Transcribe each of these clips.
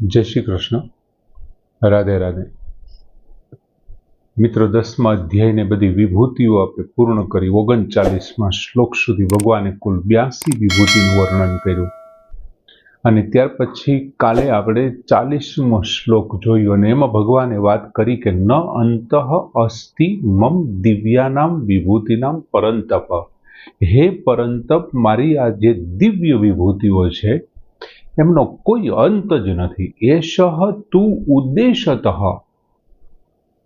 જય શ્રી કૃષ્ણ. રાધે રાધે. મિત્રો, દસમા અધ્યાયને બધી વિભૂતિઓ આપણે પૂર્ણ કરી ઓગણચાલીસમાં શ્લોક સુધી ભગવાને કુલ બ્યાસી વિભૂતિનું વર્ણન કર્યું. અને ત્યાર પછી કાલે આપણે ચાલીસમો શ્લોક જોયો અને એમાં ભગવાને વાત કરી કે ન અંત અસ્થિ મમ દિવ્યાનામ વિભૂતિનામ પરંતપ. હે પરંતપ, મારી આ જે દિવ્ય વિભૂતિઓ છે એમનો કોઈ અંત જ નથી. એશઃ તું ઉદ્દેશતઃ.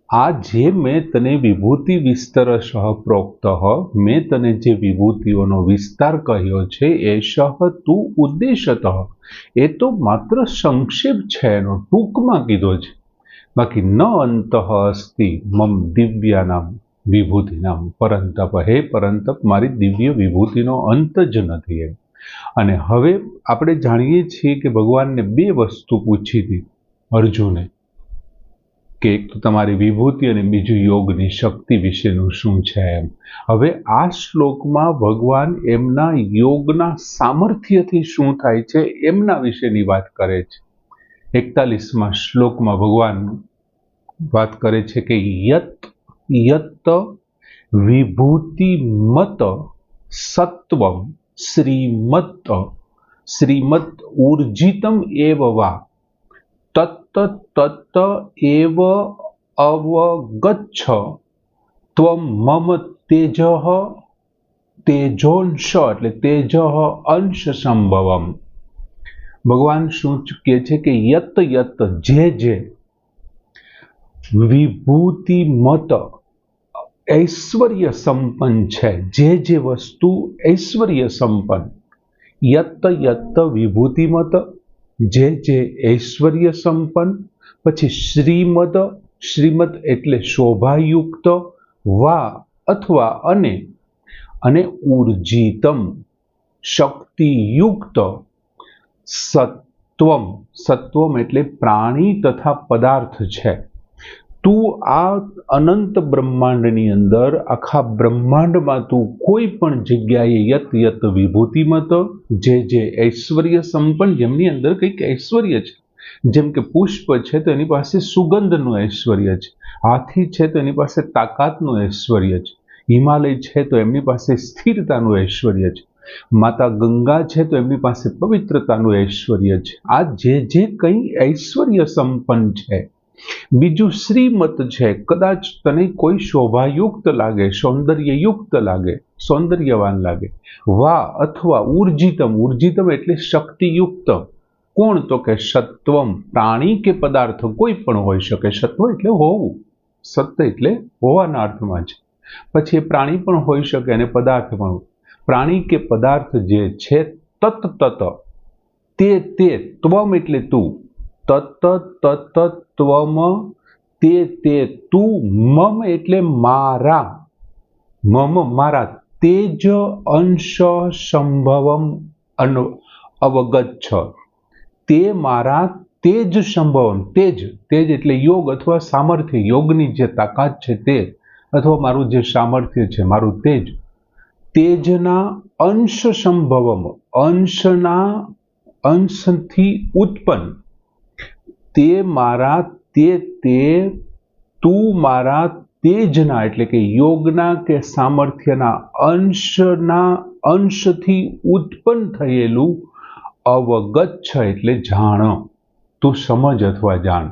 આ જે મેં તને વિભૂતિ વિસ્તરશઃ પ્રોક્ત, મેં તને જે વિભૂતિઓનો વિસ્તાર કહ્યો છે, એશઃ તું ઉદ્દેશતઃ. એ તો માત્ર સંક્ષેપ છે, એનો ટૂંકમાં કીધો છે. બાકી ન અંત અસ્તિ, મમ દિવ્યાનામ, વિભૂતિનામ, પરંતપ. હે પરંતપ, મારી દિવ્ય વિભૂતિનો અંત જ નથી એમ. અને હવે આપણે જાણીએ છીએ કે ભગવાનને બે વસ્તુ પૂછી હતી અર્જુને, કે એક તો તમારી વિભૂતિ અને બીજું યોગની શક્તિ વિશેનું શું છે એમ. હવે આ શ્લોકમાં ભગવાન એમના યોગના સામર્થ્યથી શું થાય છે એમના વિશેની વાત કરે છે. એકતાલીસમાં શ્લોકમાં ભગવાન વાત કરે છે કે યત યત વિભૂતિ મત સત્વમ. શ્રીમત શ્રીમત ઉર્જિતમ એવ વા તત્ત તત્ત એવ અવગચ્છ ત્વમ મમ તેજ તેજોંશ એટલે તેજ અંશ સંભવમ। ભગવાન શું કહે છે કે યત યત, જે જે, વિભૂતિમત ઐશ્વર્ય સંપન્ન છે. જે જે વસ્તુ ઐશ્વર્ય સંપન્ન યત્ત યત્ત વિભૂતિમત જે જે ઐશ્વર્ય સંપન્ન પછી શ્રીમદ શ્રીમદ એટલે શોભાયુક્ત, વા અથવા અને અને ઉર્જિતમ, શક્તિયુક્ત, સત્વમ. સત્વમ એટલે પ્રાણી તથા પદાર્થ છે. તું આ અનંત બ્રહ્માંડની અંદર, આખા બ્રહ્માંડમાં તું કોઈ પણ જગ્યાએ યત યત વિભૂતિમત, જે જે ઐશ્વર્ય સંપન્ન, જેમની અંદર કંઈક ઐશ્વર્ય છે. જેમ કે પુષ્પ છે તો એની પાસે સુગંધનું ઐશ્વર્ય છે. હાથી છે તો એની પાસે તાકાતનું ઐશ્વર્ય છે. હિમાલય છે તો એમની પાસે સ્થિરતાનું ઐશ્વર્ય છે. માતા ગંગા છે તો એમની પાસે પવિત્રતાનું ઐશ્વર્ય છે. આ જે જે કંઈ ઐશ્વર્ય સંપન્ન છે બીજું શ્રીમત છે. કદાચ તને કોઈ શોભાયુક્ત લાગે, સૌંદર્યયુક્ત લાગે, સૌંદર્યવાન લાગે. વા અથવા ઉર્જિતમ ઉર્જિતમ એટલે શક્તિયુક્ત. કોણ તો કે સત્વમ, પ્રાણી કે પદાર્થ કોઈ પણ હોઈ શકે. સત્વ એટલે હોવું. સત્ય એટલે હોવાના અર્થમાં છે પછી એ પ્રાણી પણ હોઈ શકે અને પદાર્થ પણ પ્રાણી કે પદાર્થ જે છે તત તત તે તે, ત્વમ એટલે તું. તત તત ત્વમ તે તે તું મમ એટલે મારા. મમ મારા તેજ અંશ સંભવમ અનુ અવગચ્છ. તે મારા તેજ સંભવમ, તેજ તેજ એટલે યોગ અથવા સામર્થ્ય, યોગની જે તાકાત છે તે, અથવા મારું જે સામર્થ્ય છે, મારું તેજ. તેજના અંશ સંભવમ, અંશના અંશથી ઉત્પન્ન. તે મારા, તે તે, તું મારા તેજના એટલે કે યોગના કે સામર્થ્યના અંશના, અંશથી ઉત્પન્ન થયેલું અવગચ્છ એટલે જાણ. તું સમજ અથવા જાણ.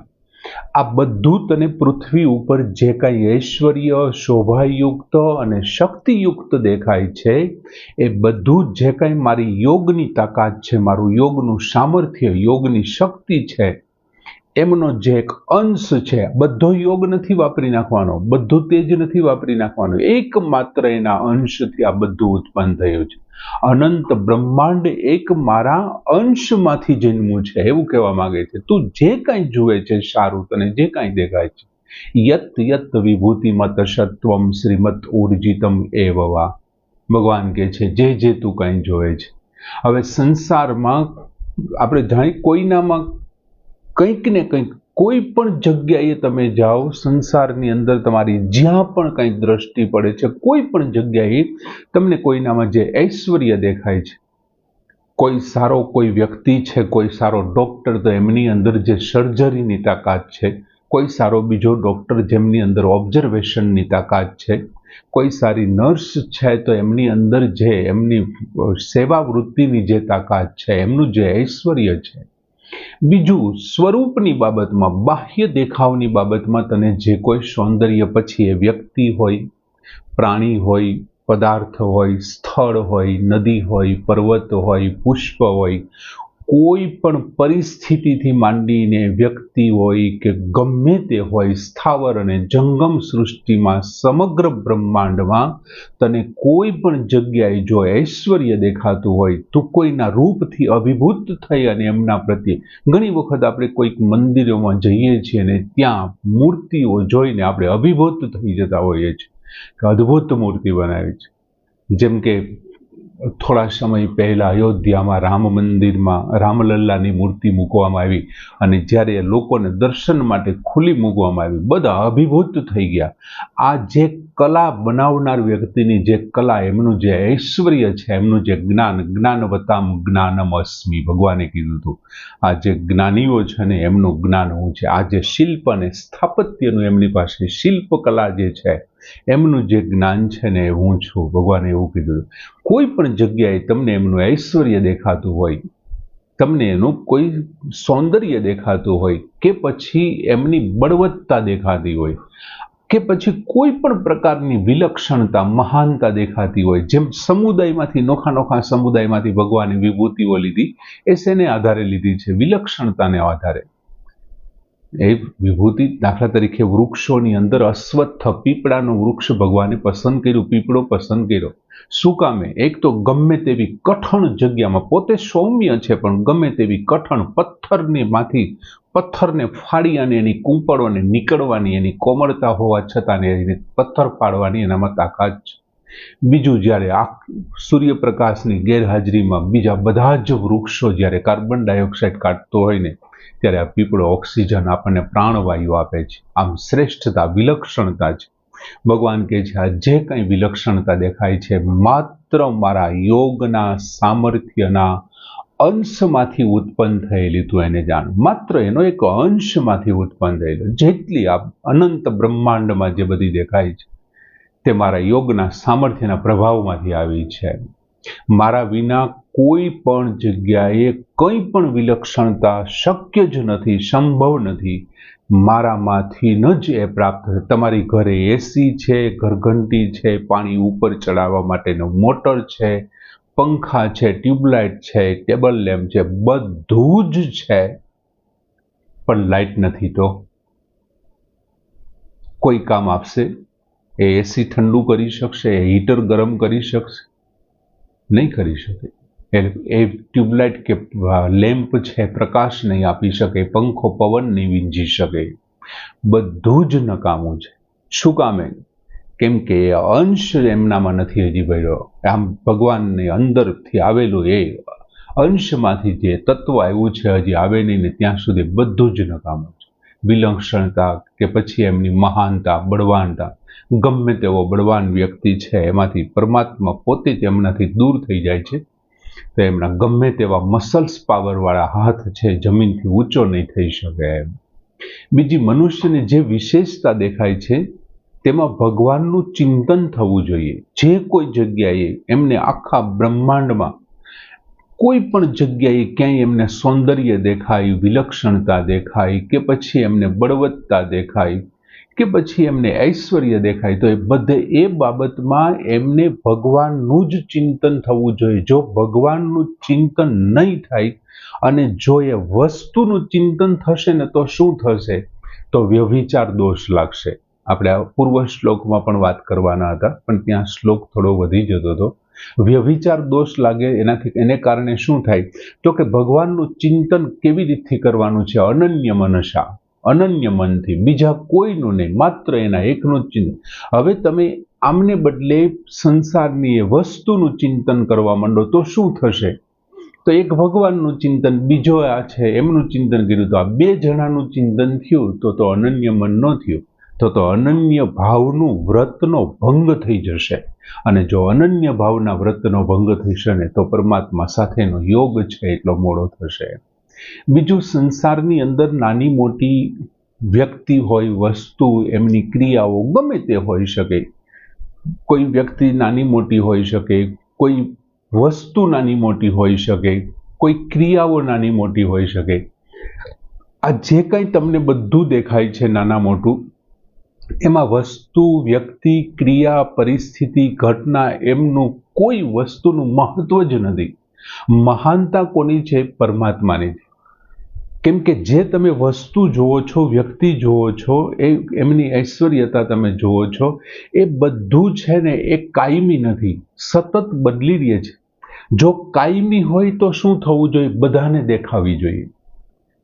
આ બધું તને પૃથ્વી ઉપર જે કાંઈ ઐશ્વર્ય, શોભાયુક્ત અને શક્તિયુક્ત દેખાય છે, એ બધું જે કાંઈ મારી યોગની તાકાત છે, મારું યોગનું સામર્થ્ય, યોગની શક્તિ છે એમનો જે એક અંશ છે, બધો યોગ નથી વાપરી નાખવાનો, બધું તેજ નથી વાપરી નાખવાનું, એકમાત્ર એના અંશથી આ બધું ઉત્પન્ન થયું છે. અનંત બ્રહ્માંડ એક મારા અંશમાંથી જન્મું છે, એવું કહેવા માંગે છે. તું જે કાંઈ જુએ છે સારું, તને જે કાંઈ દેખાય છે. યત યત વિભૂતિમત સત્વમ શ્રીમત ઉર્જિતમ એવવા. ભગવાન કહે છે, જે જે તું કાંઈ જોવે છે. હવે સંસારમાં આપણે જાણી કોઈનામાં કંઈક ને કંઈક, કોઈ પણ જગ્યાએ તમે જાઓ, સંસારની અંદર તમારી જ્યાં પણ કંઈ દ્રષ્ટિ પડે છે, કોઈ પણ જગ્યાએ તમને કોઈનામાં જે ઐશ્વર્ય દેખાય છે, કોઈ સારો કોઈ વ્યક્તિ છે, કોઈ સારો ડૉક્ટર, તો એમની અંદર જે સર્જરીની તાકાત છે, કોઈ સારો બીજો ડૉક્ટર જેમની અંદર ઓબ્ઝર્વેશનની તાકાત છે, કોઈ સારી નર્સ છે, તો એમની અંદર જે એમની સેવા વૃત્તિની જે તાકાત છે, એમનું જે ઐશ્વર્ય છે બીજું, સ્વરૂપની બાબતમાં, બાહ્ય દેખાવની બાબતમાં તને જે કોઈ સૌંદર્ય પછી એ વ્યક્તિ હોય, પ્રાણી હોય, પદાર્થ હોય, સ્થળ હોય, નદી હોય, પર્વત હોય, પુષ્પ હોય કોઈ પણ પરિસ્થિતિથી માંડીને વ્યક્તિ હોય કે ગમે તે હોય, સ્થાવર અને જંગમ સૃષ્ટિમાં સમગ્ર બ્રહ્માંડમાં તને કોઈ પણ જગ્યાએ જો ઐશ્વર્ય દેખાતું હોય, તું કોઈના રૂપથી અભિભૂત થઈ અને એમના પ્રત્યે ઘણી વખત આપણે કોઈક મંદિરોમાં જઈએ છીએ અને ત્યાં મૂર્તિઓ જોઈને આપણે અભિભૂત થઈ જતા હોઈએ છીએ. કે અદ્ભુત મૂર્તિ બનાવી છે. જેમ કે થોડા સમય પહેલાં અયોધ્યામાં રામ મંદિરમાં રામલલ્લાની મૂર્તિ મૂકવામાં આવી અને જ્યારે એ લોકોને દર્શન માટે ખુલ્લી મૂકવામાં આવી, બધા અભિભૂત થઈ ગયા. આ જે કલા બનાવનાર વ્યક્તિની જે કલા, એમનું જે ઐશ્વર્ય છે, એમનું જે જ્ઞાન, જ્ઞાનવતામ જ્ઞાનમ અસ્મિ, ભગવાને કીધું હતું. આ જે જ્ઞાનીઓ છે ને, એમનું જ્ઞાન હું છે? આ જે શિલ્પ અને સ્થાપત્યનું એમની પાસે શિલ્પકલા જે છે એમનું જે જ્ઞાન છે ને હું છું, ભગવાને એવું કીધું. કોઈ પણ જગ્યાએ તમને એમનું ઐશ્વર્ય દેખાતું હોય, તમને એનું કોઈ સૌંદર્ય દેખાતું હોય, કે પછી એમની બળવત્તા દેખાતી હોય, કે પછી કોઈ પણ પ્રકારની વિલક્ષણતા, મહાનતા દેખાતી હોય, જેમ સમુદાયમાંથી, નોખા નોખા સમુદાયમાંથી ભગવાને વિભૂતિઓ લીધી, એ શેને આધારે લીધી છે? વિલક્ષણતાને આધારે. એ વિભૂતિ દાખલા તરીકે વૃક્ષોની અંદર અશ્વત્થ પીપળાનું વૃક્ષ ભગવાને પસંદ કર્યું, પીપળો પસંદ કર્યો. શું કામે? એક તો ગમે તેવી કઠણ જગ્યામાં, પોતે સૌમ્ય છે, પણ ગમે તેવી કઠણ પથ્થરને માંથી, પથ્થરને ફાડી અને એની કૂંપળોને નીકળવાની, એની કોમળતા હોવા છતાં એને પથ્થર ફાડવાની એનામાં તાકાત છે. બીજું જ્યારે આ સૂર્યપ્રકાશની ગેરહાજરીમાં બીજા બધા જ વૃક્ષો જ્યારે કાર્બન ડાયોક્સાઇડ કાઢતો હોય ને ત્યારે આ પીપળો ઓક્સિજન આપણને પ્રાણવાયુ આપે છે. આમ શ્રેષ્ઠતા, વિલક્ષણતા છે. ભગવાન કહે છે, આ જે કંઈ વિલક્ષણતા દેખાય છે, માત્ર મારા યોગના સામર્થ્યના અંશમાંથી ઉત્પન્ન થયેલી તું એને જાણ. માત્ર એનો એક અંશમાંથી ઉત્પન્ન થયેલો. જેટલી આ અનંત બ્રહ્માંડમાં જે બધી દેખાય છે, તે મારા યોગના સામર્થ્યના પ્રભાવમાંથી આવી છે. મારા વિના કોઈ પણ જગ્યાએ કંઈ પણ વિલક્ષણતા શક્ય જ નથી, સંભવ નથી. મારામાંથી ન જ એ પ્રાપ્ત થશે તમારી ઘરે એસી છે, ઘરઘંટી છે, પાણી ઉપર ચડાવવા માટેનો મોટર છે, પંખા છે, ટ્યુબલાઇટ છે, ટેબલ લેમ્પ છે, બધું જ છે, પણ લાઇટ નથી તો? કોઈ કામ આપશે? એ એસી ઠંડુ કરી શકશે હીટર ગરમ કરી શકશે? નહીં કરી શકે. એ એ ટ્યુબલાઇટ કે લેમ્પ છે, પ્રકાશ નહીં આપી શકે, પંખો, પવન નહીં વીંજી શકે. બધું જ નકામું છે. શું કામે કેમ કે અંશ એમનામાં નથી હજી ભર્યો. આમ ભગવાનને અંદરથી આવેલું એ અંશમાંથી જે તત્વ આવ્યું છે, હજી આવે નહીં ને ત્યાં સુધી બધું જ નકામું છે. વિલક્ષણતા કે પછી એમની મહાનતા, બળવાનતા. ગમે તેવો બળવાન વ્યક્તિ છે, એમાંથી પરમાત્મા પોતે જ એમનાથી દૂર થઈ જાય છે. તો એમના ગમે તેવા મસલ્સ પાવરવાળા હાથ છે, જમીનથી ઊંચો નહીં થઈ શકે. બીજી મનુષ્યને જે વિશેષતા દેખાય છે, તેમાં ભગવાનનું ચિંતન થવું જોઈએ. જે કોઈ જગ્યાએ એમને આખા બ્રહ્માંડમાં કોઈ પણ જગ્યાએ ક્યાંય એમને સૌંદર્ય દેખાય, વિલક્ષણતા દેખાય કે પછી એમને બળવત્તા દેખાય કે પછી એમને ઐશ્વર્ય દેખાય, તો એ બધે એ બાબતમાં એમને ભગવાનનું જ ચિંતન થવું જોઈએ. જો ભગવાનનું ચિંતન નહીં થાય અને જો એ વસ્તુનું ચિંતન થશે ને તો શું થશે? તો વ્યભિચાર દોષ લાગશે. આપણે આ પૂર્વ શ્લોકમાં પણ વાત કરવાના હતા, પણ ત્યાં શ્લોક થોડો વધી જતો હતો. વ્યભિચાર દોષ લાગે એનાથી, એને કારણે શું થાય? તો કે ભગવાનનું ચિંતન કેવી રીતથી કરવાનું છે? અનન્ય મનસા. અનન્ય મનથી. બીજા કોઈનું નહીં, માત્ર એના એકનું જ ચિંતન. હવે તમે આમને બદલે સંસારની એ વસ્તુનું ચિંતન કરવા માંડો તો શું થશે? તો એક ભગવાનનું ચિંતન, બીજો આ છે, એમનું ચિંતન કર્યું તો આ બે જણાનું ચિંતન થયું તો તો અનન્ય મન ન થયું. તો તો અનન્ય ભાવનું વ્રતનો ભંગ થઈ જશે. અને જો અનન્ય ભાવના વ્રતનો ભંગ થશે ને તો પરમાત્મા સાથેનો યોગ છે એટલો મોડો થશે. બીજું સંસારની અંદર નાની મોટી વ્યક્તિ હોય, વસ્તુ, એમની ક્રિયાઓ ગમે તે હોઈ શકે. કોઈ વ્યક્તિ નાની મોટી હોઈ શકે, કોઈ વસ્તુ નાની મોટી હોઈ શકે, કોઈ ક્રિયાઓ નાની મોટી હોઈ શકે. આ જે કંઈ તમને બધું દેખાય છે નાના મોટું, એમાં વસ્તુ, વ્યક્તિ, ક્રિયા, પરિસ્થિતિ, ઘટના એમનું કોઈ વસ્તુનું મહત્વ જ નથી. મહાનતા કોની છે? પરમાત્માની કેમ કે જે તમે વસ્તુ જુઓ છો, વ્યક્તિ જુઓ છો, એ એમની ઐશ્વર્યતા તમે જુઓ છો, એ બધું છે ને એ કાયમી નથી, સતત બદલી રહે છે. જો કાયમી હોય તો શું થવું જોઈએ? બધાને દેખાવી જોઈએ.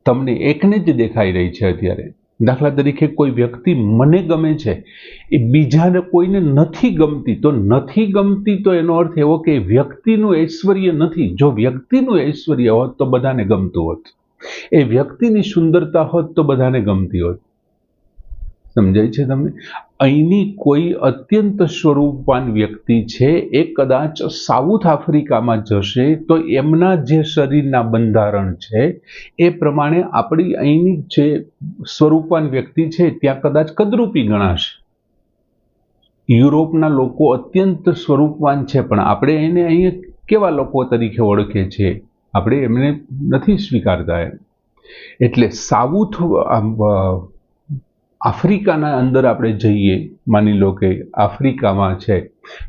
તમને એકને જ દેખાઈ રહી છે અત્યારે. દાખલા તરીકે કોઈ વ્યક્તિ મને ગમે છે, એ બીજાને કોઈને નથી ગમતી, તો નથી ગમતી તો એનો અર્થ એવો કે વ્યક્તિનું ઐશ્વર્ય નથી. જો વ્યક્તિનું ઐશ્વર્ય હોત તો બધાને ગમતું હોત. એ વ્યક્તિની સુંદરતા હોત તો બધાને ગમતી હોત. સમજાય છે તમને? અહીંની કોઈ અત્યંત સ્વરૂપવાન વ્યક્તિ છે, એ કદાચ સાઉથ આફ્રિકામાં જશે, તો એમના જે શરીરના બંધારણ છે, એ પ્રમાણે આપણી અહીંની જે સ્વરૂપવાન વ્યક્તિ છે, ત્યાં કદાચ કદરૂપી ગણાશે. યુરોપના લોકો અત્યંત સ્વરૂપવાન છે, પણ આપણે એને અહીંયા કેવા લોકો તરીકે ઓળખીએ છીએ આપણે એમને નથી સ્વીકારતા એમ. એટલે સાઉથ આફ્રિકાના અંદર આપણે જઈએ, માની લો કે આફ્રિકામાં છે,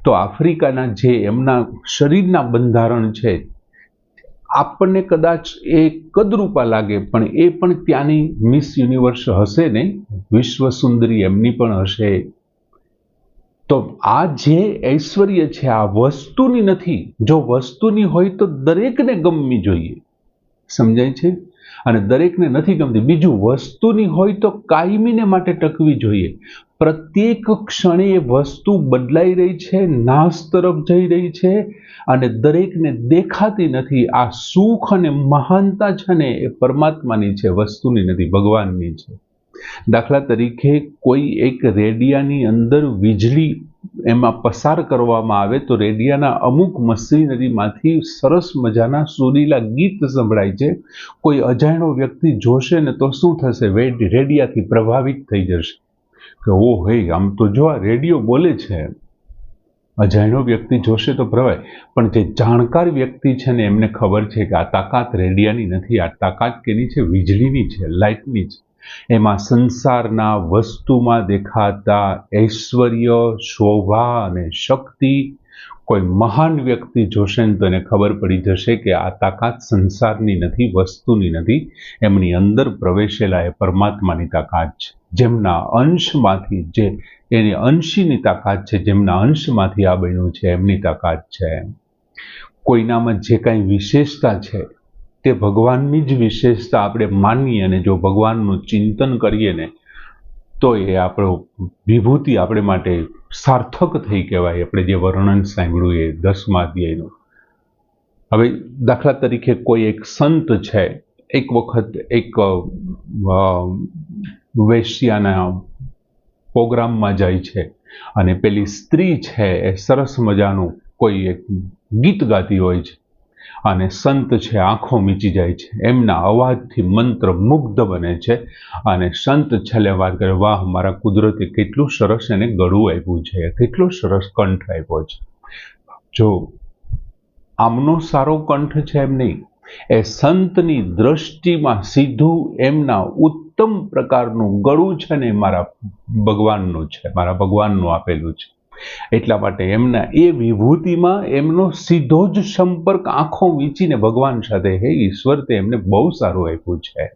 તો આફ્રિકાના જે એમના શરીરના બંધારણ છે, આપણને કદાચ એ કદરૂપા લાગે, પણ એ પણ ત્યાંની મિસ યુનિવર્સ હશે ને? વિશ્વ સુંદરી એમની પણ હશે. તો આ જે ઐશ્વર્ય છે, આ વસ્તુની નથી. જો વસ્તુની હોય તો દરેકને ગમવી જોઈએ. સમજાય છે? અને દરેકને નથી ગમતી. બીજું, વસ્તુની હોય તો કાયમીને માટે ટકવી જોઈએ. પ્રત્યેક ક્ષણે એ વસ્તુ બદલાઈ રહી છે, નાશ તરફ જઈ રહી છે, અને દરેકને દેખાતી નથી. આ સુખ અને મહાનતા છે ને, એ પરમાત્માની છે, વસ્તુની નથી, ભગવાનની છે. દાખલા તરીકે કોઈ એક રેડિયાની અંદર વીજળી એમાં પસાર કરવામાં આવે તો રેડિયાના અમુક મશીનરીમાંથી સરસ મજાના સુરીલા ગીત સંભળાય છે. કોઈ અજાણ્યો વ્યક્તિ જોશે ને તો શું થશે? રેડિયાથી પ્રભાવિત થઈ જશે. કે ઓ હે, આમ તો જો આ રેડિયો બોલે છે. અજાણ્યો વ્યક્તિ જોશે તો પ્રવાય પણ જે જાણકાર વ્યક્તિ છે ને એમને ખબર છે કે આ તાકાત રેડિયાની નથી, આ તાકાત કેની છે? વીજળીની છે, લાઇટની છે. એમાં સંસારના વસ્તુમાં દેખાતા ઐશ્વર્ય, શોભા અને શક્તિ કોઈ મહાન વ્યક્તિ જોશે ને તો એને ખબર પડી જશે કે આ તાકાત સંસારની નથી, વસ્તુની નથી. એમની અંદર પ્રવેશેલા એ પરમાત્માની તાકાત છે. જેમના અંશમાંથી જે એની અંશીની તાકાત છે, જેમના અંશમાંથી આ બન્યું છે, એમની તાકાત છે. કોઈનામાં જે કાંઈ વિશેષતા છે તે ભગવાનની જ વિશેષતા આપણે માનીએ અને જો ભગવાનનું ચિંતન કરીએ ને, તો એ આપણો વિભૂતિ આપણે માટે સાર્થક થઈ કહેવાય. આપણે જે વર્ણન સાંભળ્યું એ દસમા અધ્યાયનું. હવે દાખલા તરીકે કોઈ એક સંત છે, એક વખત એક વેશ્યાના પ્રોગ્રામમાં જાય છે અને પેલી સ્ત્રી છે, એ સરસ મજાનું કોઈ એક ગીત ગાતી હોય છે. અને સંત છે, આંખો મીચી જાય છે. એમના અવાજથી મંત્ર મુગ્ધ બને છે. અને સંત છેલ્લે વાત કરે, વાહ, મારા કુદરતે કેટલું સરસ એને ગળું આપ્યું છે, કેટલો સરસ કંઠ આપ્યો છે. જો આમનો સારો કંઠ છે એમ નહીં, એ સંતની દ્રષ્ટિમાં સીધું એમના ઉત્તમ પ્રકારનું ગળું છે ને મારા ભગવાનનું છે, મારા ભગવાનનું આપેલું છે. એટલા માટે એમના એ વિભૂતિમાં એમનો સીધો જ સંપર્ક આંખો વીંચીને ભગવાન સાથે, હે ઈશ્વર, તે એમને બહુ સારું આપ્યું છે.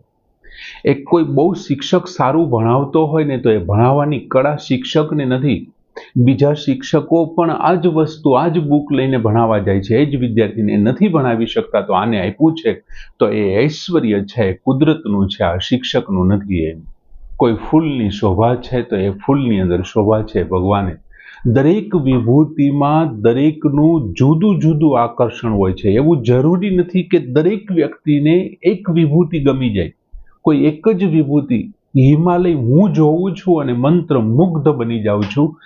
એક કોઈ બહુ શિક્ષક સારું ભણાવતો હોય ને તો એ ભણાવવાની કળા શિક્ષકને નથી. બીજા શિક્ષકો પણ આ જ વસ્તુ, આ જ બુક લઈને ભણાવવા જાય છે. એ જ વિદ્યાર્થીને નથી ભણાવી શકતા, તો આને આપ્યું છે? તો એ ઐશ્વર્ય છે કુદરતનું છે, આ શિક્ષકનું નથી એ કોઈ ફૂલની શોભા છે તો એ ફૂલની અંદર શોભા છે ભગવાને. દરેક વિભૂતિમાં દરેકનું જુદું જુદું આકર્ષણ હોય છે. એવું જરૂરી નથી કે દરેક વ્યક્તિને એક વિભૂતિ ગમી જાય. કોઈ એક જ વિભૂતિ, હિમાલય હું જોઉં છું અને મંત્ર મુગ્ધ બની જાઉં છું.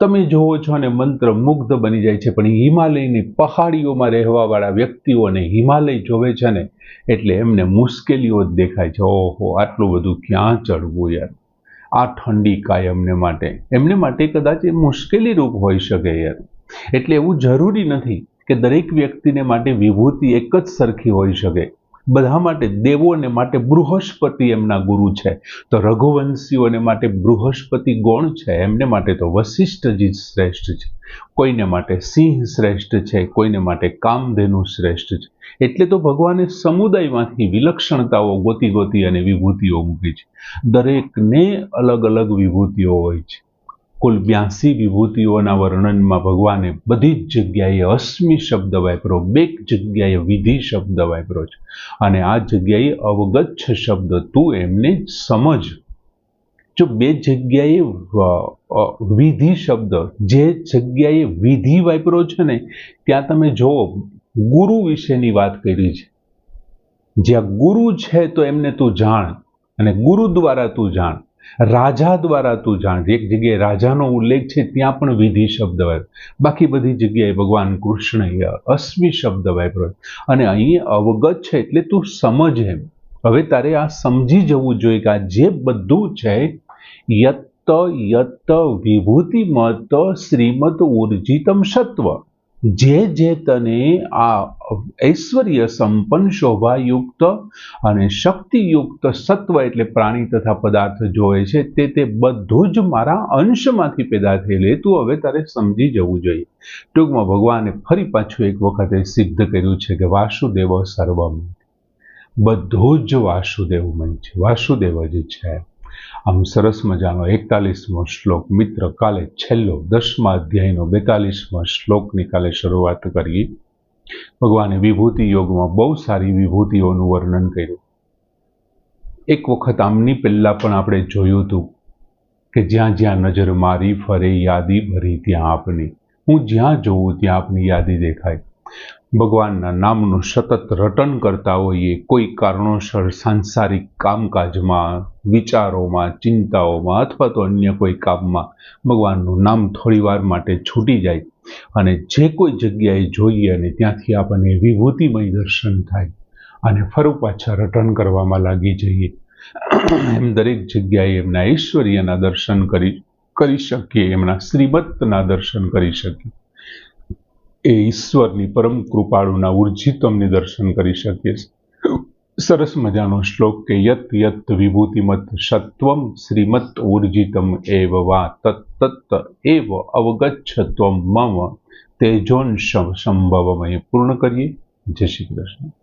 તમે જોવો છો અને મંત્ર મુગ્ધ બની જાય છે. પણ હિમાલયની પહાડીઓમાં રહેવાવાળા વ્યક્તિઓને હિમાલય જોવે છે ને, એટલે એમને મુશ્કેલીઓ જ દેખાય છે. ઓહો, આટલું બધું ક્યાં ચડવું યાર? આ ઠંડી કાયમને માટે. એમને માટે કદાચ એ મુશ્કેલી રૂપ હોઈ શકે યાર એટલે એવું જરૂરી નથી કે દરેક વ્યક્તિને માટે વિભૂતિ એક જ સરખી હોઈ શકે. બધા માટે, દેવોને માટે બૃહસ્પતિ એમના ગુરુ છે. તો રઘુવંશીઓને માટે બૃહસ્પતિ ગૌણ છે, એમને માટે તો વશિષ્ઠજી શ્રેષ્ઠ છે. કોઈને માટે સિંહ શ્રેષ્ઠ છે, કોઈને માટે કામધેનુ શ્રેષ્ઠ છે. એટલે તો ભગવાને સમુદાયમાંથી વિલક્ષણતાઓ ગોતી ગોતી અને વિભૂતિઓ મૂકી છે. દરેકને અલગ અલગ વિભૂતિઓ હોય છે. કુલ બ્યાસી વિભૂતિઓના વર્ણનમાં ભગવાને બધી જ જગ્યાએ અસ્મિ શબ્દ વાપરો, બે જગ્યાએ વિધિ શબ્દ વાપરો છે. અને આ જગ્યાએ અવગચ્છ શબ્દ તું એમને સમજ. જો બે જગ્યાએ વિધિ શબ્દ જે જગ્યાએ વિધિ વાપરો છે ને, ત્યાં તમે જુઓ, ગુરુ વિશેની વાત કરી છે. જ્યાં ગુરુ છે તો એમને તું જાણ અને ગુરુ દ્વારા તું જાણ. રાજા દ્વારા તું જાણ એક જગ્યાએ રાજાનો ઉલ્લેખ છે, ત્યાં પણ વિધિ શબ્દ વાય. બાકી બધી જગ્યાએ ભગવાન કૃષ્ણએ અશ્વી શબ્દ વાપરો અને અહીં અવગત છે, એટલે તું સમજ એમ. હવે તારે આ સમજી જવું જોઈએ કે આ જે બધું છે, યત્ત યત્ત વિભૂતિ મત શ્રીમત ઉર્જિતમ સત્વ. જે જે તને આ ઐશ્વર્ય સંપન્ન શોભાયુક્ત અને શક્તિયુક્ત સત્વ એટલે પ્રાણી તથા પદાર્થ જોવે છે, તે તે બધું જ મારા અંશમાંથી પેદા થયેલું. તું હવે તારે સમજી જવું જોઈએ. ટૂંકમાં ભગવાને ફરી પાછું એક વખતે સિદ્ધ કર્યું છે કે વાસુદેવ સર્વમ. બધું જ વાસુદેવમય છે. વાસુદેવ જ છે. આમ સરસ મજાનો એકતાલીસમો શ્લોક. મિત્ર, કાલે છેલ્લો દસમા અધ્યાયનો બેતાલીસમો શ્લોકની કાલે શરૂઆત કરીએ ભગવાને વિભૂતિ યોગમાં બહુ સારી વિભૂતિઓનું વર્ણન કર્યું. એક વખત આમની પહેલાં પણ આપણે જોયું હતું કે જ્યાં જ્યાં નજર મારી ફરે યાદી ભરી ત્યાં આપની. હું જ્યાં જોઉં ત્યાં આપની યાદી દેખાય. ભગવાનના નામનું સતત રટન કરતા હોઈએ, કોઈ કારણોસર સાંસારિક કામકાજમાં, વિચારોમાં, ચિંતાઓમાં અથવા તો અન્ય કોઈ કામમાં ભગવાનનું નામ થોડીવાર માટે છૂટી જાય અને જે કોઈ જગ્યાએ જોઈએ અને ત્યાંથી આપણને વિભૂતિમય દર્શન થાય અને ફરું પાછા રટન કરવામાં લાગી જઈએ. એમ દરેક જગ્યાએ એમના ઐશ્વર્યના દર્શન કરી કરી શકીએ, એમના શ્રીમતના દર્શન કરી શકીએ. એ ઈશ્વરની પરમ કૃપાળુના ઉર્જિતમની દર્શન કરી શકીએ સરસ મજાનો શ્લોક કે યત યત વિભૂતિમત સત્વમ શ્રીમત ઉર્જિતમ એવ વા તત્તત્ત એવ અવગચ્છત્વમ મમ તેજોન સંભવમય પૂર્ણ કરીએ. જય શ્રી કૃષ્ણ.